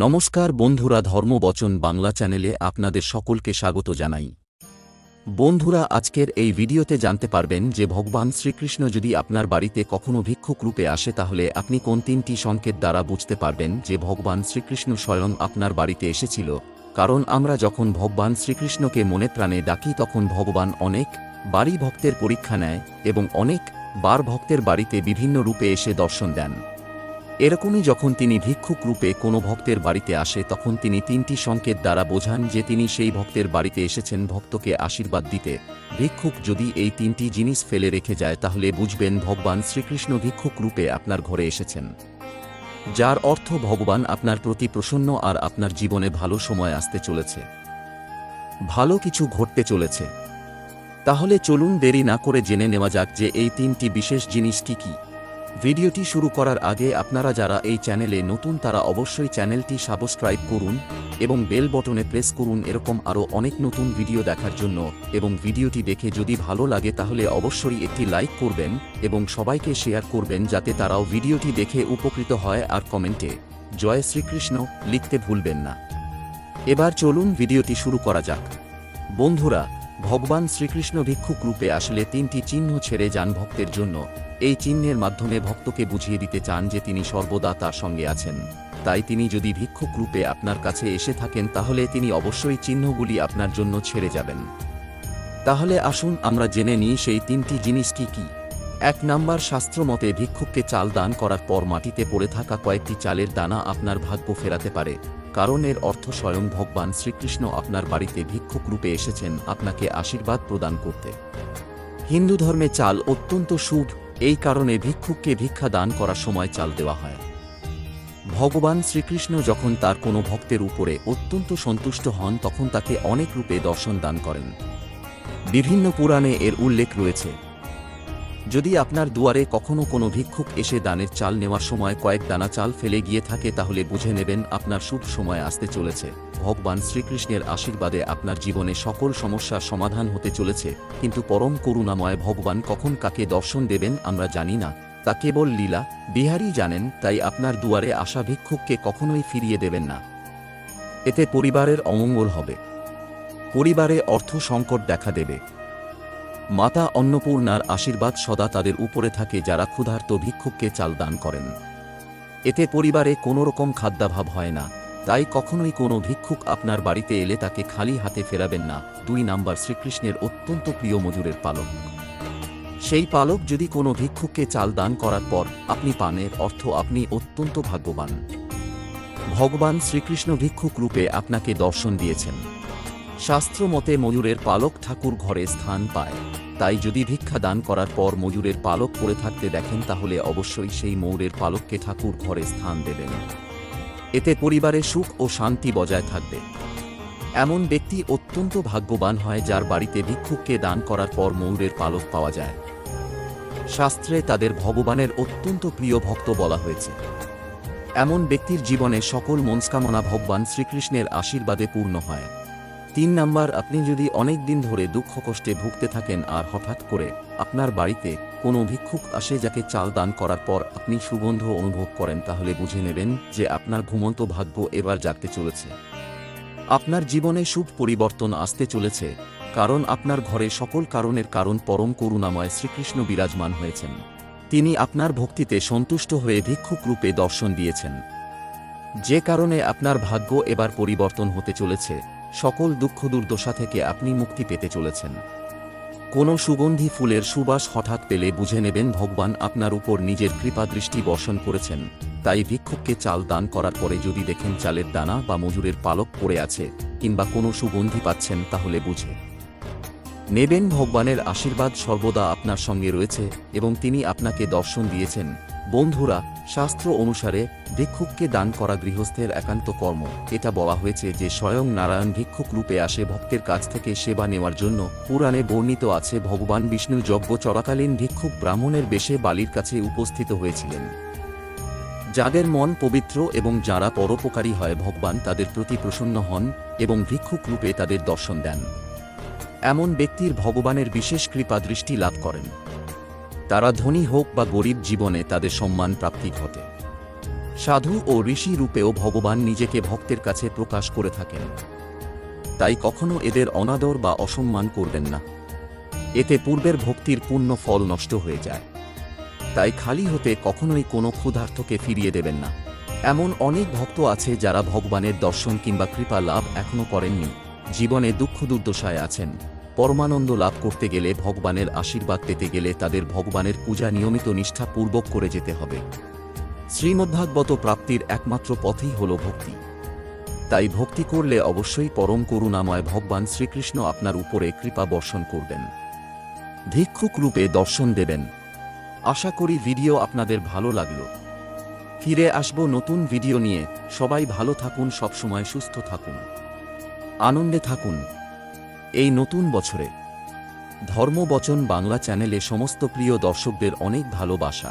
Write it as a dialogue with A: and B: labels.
A: নমস্কার বন্ধুরা ধর্মবচন বাংলা চ্যানেলে আপনাদের সকলকে স্বাগত জানাই। বন্ধুরা, আজকের এই ভিডিওতে জানতে পারবেন যে ভগবান শ্রীকৃষ্ণ যদি আপনার বাড়িতে কখনো ভিক্ষুক রূপে আসে, তাহলে আপনি কোন তিনটি সংকেত দ্বারা বুঝতে পারবেন যে ভগবান শ্রীকৃষ্ণ স্বয়ং আপনার বাড়িতে এসেছিল? কারণ আমরা যখন ভগবান শ্রীকৃষ্ণকে মনে প্রাণে ডাকি, তখন ভগবান অনেক বাড়ি ভক্তের পরীক্ষা নেয় এবং অনেক বার ভক্তের বাড়িতে বিভিন্ন রূপে এসে দর্শন দেন। এরকমই যখন তিনি ভিক্ষুক রূপে কোনো ভক্তের বাড়িতে আসে, তখন তিনি তিনটি সংকেত দ্বারা বোঝান যে তিনি সেই ভক্তের বাড়িতে এসেছেন ভক্তকে আশীর্বাদ দিতে। ভিক্ষুক যদি এই তিনটি জিনিস ফেলে রেখে যায়, তাহলে বুঝবেন ভগবান শ্রীকৃষ্ণ ভিক্ষুক রূপে আপনার ঘরে এসেছেন। যার অর্থ ভগবান আপনার প্রতি প্রসন্ন আর আপনার জীবনে ভালো সময় আসতে চলেছে। ভালো কিছু ঘটতে চলেছে। তাহলে চলুন দেরি না করে জেনে নেওয়া যাক যে এই তিনটি বিশেষ জিনিস কি কি। ভিডিওটি শুরু করার আগে আপনারা যারা এই চ্যানেলে নতুন তারা অবশ্যই চ্যানেলটি সাবস্ক্রাইব করুন এবং বেল বটনে প্রেস করুন এরকম আরও অনেক নতুন ভিডিও দেখার জন্য এবং ভিডিওটি দেখে যদি ভালো লাগে তাহলে অবশ্যই একটি লাইক করবেন এবং সবাইকে শেয়ার করবেন যাতে তারাও ভিডিওটি দেখে উপকৃত হয় আর কমেন্টে। জয় শ্রীকৃষ্ণ, লিখতে ভুলবেন না। এবার চলুন ভিডিওটি শুরু করা যাক। বন্ধুরা ভগবান শ্রীকৃষ্ণ ভিক্ষুক রূপে আসলে তিনটি চিহ্ন ছেড়ে যান ভক্তের জন্য। এই চিহ্নের মাধ্যমে ভক্তকে বুঝিয়ে দিতে চান যে তিনি সর্বদা তার সঙ্গে আছেন। তাই তিনি যদি ভিক্ষুক রূপে আপনার কাছে এসে থাকেন, তাহলে তিনি অবশ্যই চিহ্নগুলি আপনার জন্য ছেড়ে যাবেন। তাহলে আসুন আমরা জেনে নিই সেই তিনটি জিনিস কি কি। এক নাম্বার, শাস্ত্রমতে ভিক্ষুককে চাল দান করার পর মাটিতে পড়ে থাকা কয়েকটি চালের দানা আপনার ভাগ্য ফেরাতে পারে। কারণ এর অর্থ স্বয়ং ভগবান শ্রীকৃষ্ণ আপনার বাড়িতে ভিক্ষুক রূপে এসেছেন আপনাকে আশীর্বাদ প্রদান করতে। হিন্দু ধর্মে চাল অত্যন্ত শুভ এই কারণে ভিক্ষুককে ভিক্ষা দান করার সময় চাল দেওয়া হয়। ভগবান শ্রীকৃষ্ণ যখন তার কোনো ভক্তের উপরে অত্যন্ত সন্তুষ্ট হন, তখন তাকে অনেক রূপে দর্শন দান করেন। বিভিন্ন পুরাণে এর উল্লেখ রয়েছে যদি আপনার দুয়ারে কখনো কোনো ভিক্ষুক এসে দানের চাল নেওয়ার সময় কয়েক দানা চাল ফেলে গিয়ে থাকে তাহলে বুঝে নেবেন আপনার শুভ সময় আসতে চলেছে। ভগবান শ্রীকৃষ্ণের আশীর্বাদে আপনার জীবনে সকল সমস্যার সমাধান হতে চলেছে, কিন্তু পরম করুণাময় ভগবান কখন কাকে দর্শন দেবেন আমরা জানি না। তা কেবল লীলা, বিহারী জানেন, তাই আপনার দুয়ারে আসা ভিক্ষুককে কখনোই ফিরিয়ে দেবেন না। এতে পরিবারের অমঙ্গল হবে। পরিবারে অর্থ সংকট দেখা দেবে। মাতা অন্নপূর্ণার আশীর্বাদ সদা তাদের উপরে থাকে যারা ক্ষুধার্ত ভিক্ষুককে চাল দান করেন। এতে পরিবারে কোনো রকম খাদ্যাভাব হয় না। তাই কখনোই কোনো ভিক্ষুক আপনার বাড়িতে এলে তাকে খালি হাতে ফেরাবেন না, দুই নাম্বার শ্রীকৃষ্ণের অত্যন্ত প্রিয় মজুরের পালক। সেই পালক যদি কোনো ভিক্ষুককে চাল দান করার পর আপনি পানের অর্থ আপনি অত্যন্ত ভাগ্যবান। ভগবান শ্রীকৃষ্ণ ভিক্ষুক রূপে আপনাকে দর্শন দিয়েছেন। শাস্ত্র মতে ময়ূরের পালক ঠাকুর ঘরে স্থান পায়। তাই যদি ভিক্ষা দান করার পর ময়ূরের পালক পরে থাকতে দেখেন, তাহলে অবশ্যই সেই ময়ূরের পালককে ঠাকুর ঘরে স্থান দেবেন। এতে পরিবারে সুখ ও শান্তি বজায় থাকবে। এমন ব্যক্তি অত্যন্ত ভাগ্যবান হয়, যার বাড়িতে ভিক্ষুককে দান করার পর ময়ূরের পালক পাওয়া যায়। শাস্ত্রে তাদের ভগবানের অত্যন্ত প্রিয় ভক্ত বলা হয়েছে। এমন ব্যক্তির জীবনে সকল মনস্কামনা ভগবান শ্রীকৃষ্ণের আশীর্বাদে পূর্ণ হয়। তিন নাম্বার, আপনি যদি অনেক দিন ধরে দুঃখ কষ্টে ভুগতে থাকেন আর হঠাৎ করে আপনার বাড়িতে কোনো ভিক্ষুক আসে যাকে চাল দান করার পর আপনি সুগন্ধ অনুভব করেন, তাহলে বুঝে নেবেন যে আপনার ঘুমন্ত ভাগ্য এবার জাগতে চলেছে। আপনার জীবনে শুভ পরিবর্তন আসতে চলেছে, কারণ আপনার ঘরে সকল কারণের কারণ পরম করুণাময় শ্রীকৃষ্ণ বিরাজমান হয়েছেন। তিনি আপনার ভক্তিতে সন্তুষ্ট হয়ে ভিক্ষুক রূপে দর্শন দিয়েছেন। যে কারণে আপনার ভাগ্য এবার পরিবর্তন হতে চলেছে সকল দুঃখ দুর্দশা থেকে আপনি মুক্তি পেতে চলেছেন। কোনো সুগন্ধি ফুলের সুবাস হঠাৎ পেলে বুঝে নেবেন ভগবান আপনার উপর নিজের কৃপা দৃষ্টি বর্ষণ করেছেন। তাই ভিক্ষুককে চাল দান করার পরে যদি দেখেন চালের দানা বা মজুরের পালক পড়ে আছে কিংবা কোনো সুগন্ধি পাচ্ছেন তাহলে বুঝে। নেবেন ভগবানের আশীর্বাদ সর্বদা আপনার সঙ্গে রয়েছে এবং তিনি আপনাকে দর্শন দিয়েছেন। বন্ধুরা, শাস্ত্র অনুসারে ভিক্ষুককে দান করা গৃহস্থের একান্ত কর্ম। এটা বলা হয়েছে যে স্বয়ং নারায়ণ ভিক্ষুক রূপে আসে ভক্তের কাছ থেকে সেবা নেওয়ার জন্য। পুরাণে বর্ণিত আছে, ভগবান বিষ্ণু যজ্ঞ চলাকালীন ভিক্ষুক ব্রাহ্মণের বেশে বালির কাছে উপস্থিত হয়েছিলেন। যাদের মন পবিত্র এবং যারা পরোপকারী হয়, ভগবান তাদের প্রতি প্রসন্ন হন এবং ভিক্ষুক রূপে তাদের দর্শন দেন। এমন ব্যক্তির ভগবানের বিশেষ কৃপা দৃষ্টি লাভ করেন। তারা ধনী হোক বা গরিব জীবনে তাদের সম্মান প্রাপ্তি ঘটে। সাধু ও ঋষি রূপেও ভগবান নিজেকে ভক্তের কাছে প্রকাশ করে থাকেন। তাই কখনো এদের অনাদর বা অসম্মান করবেন না। এতে পূর্বের ভক্তির পূর্ণ ফল নষ্ট হয়ে যায়। তাই খালি হতে কখনোই কোনো ক্ষুধার্থকে ফিরিয়ে দেবেন না। এমন অনেক ভক্ত আছে যারা ভগবানের দর্শন কিংবা কৃপা লাভ এখনও করেননি। জীবনে দুঃখ দুর্দশায় আছেন। পরমানন্দ লাভ করতে গেলে ভগবানের আশীর্বাদ পেতে গেলে তাদের ভগবানের পূজা নিয়মিত নিষ্ঠাপূর্বক করে যেতে হবে। শ্রীমদ্ভাগবত প্রাপ্তির একমাত্র পথই হল ভক্তি। তাই ভক্তি করলে অবশ্যই পরম করুণাময় ভগবান শ্রীকৃষ্ণ আপনার উপরে কৃপা বর্ষণ করবেন। ভিক্ষুক রূপে দর্শন দেবেন। আশা করি ভিডিও আপনাদের ভালো লাগল। ফিরে আসব নতুন ভিডিও নিয়ে। সবাই ভালো থাকুন, সবসময় সুস্থ থাকুন। আনন্দে থাকুন। এই নতুন বছরে ধর্মবচন বাংলা চ্যানেলে সমস্ত প্রিয় দর্শকদের অনেক ভালোবাসা।